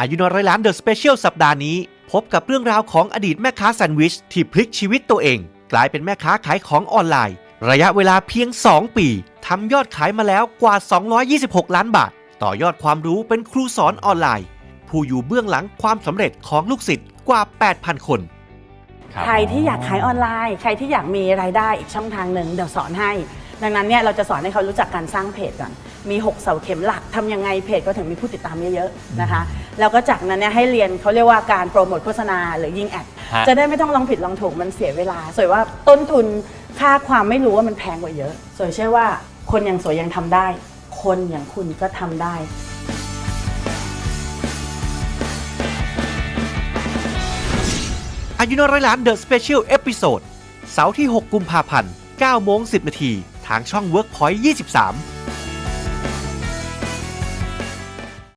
อายุน้อยร้อยล้านเดอะสเปเชียลสัปดาห์นี้ พบกับเรื่องราวของอดีตแม่ค้าแซนด์วิช ที่พลิกชีวิตตัวเอง กลายเป็นแม่ค้าขายของออนไลน์ ระยะเวลาเพียง 2 ปีทำยอดขายมาแล้วกว่า 226 ล้านบาท ต่อยอดความรู้เป็นครูสอนออนไลน์ ผู้อยู่เบื้องหลังความสำเร็จของลูกศิษย์กว่า 8,000 คนครับใครที่อยากขายออนไลน์ ใครที่อยากมีรายได้อีกช่องทางหนึ่งเดี๋ยวสอนให้ ดังนั้นเนี่ยเราจะสอนให้เขารู้จักการสร้างเพจก่อน มี 6 เสาเข็มหลักทำยังไงเพจก็ถึงมีผู้ติดตามเยอะๆนะคะ แล้วก็จากนั้นเนี่ยให้เรียนเขาเรียกว่าการโปรโมทโฆษณาหรือยิงแอดฮะ จะได้ไม่ต้องลองผิดลองถูกมันเสียเวลาสวยว่าต้นทุนค่าความไม่รู้ว่ามันแพงกว่าเยอะสวยเชื่อว่าคนอย่างสวยยังทำได้ คนอย่างคุณก็ทำได้ อายุน้อยร้อยล้านเดอะสเปเชียลเอพิโซดเสาร์ที่ 6 กุมภาพันธ์9โมง 10 นาที ทางช่อง Workpoint 23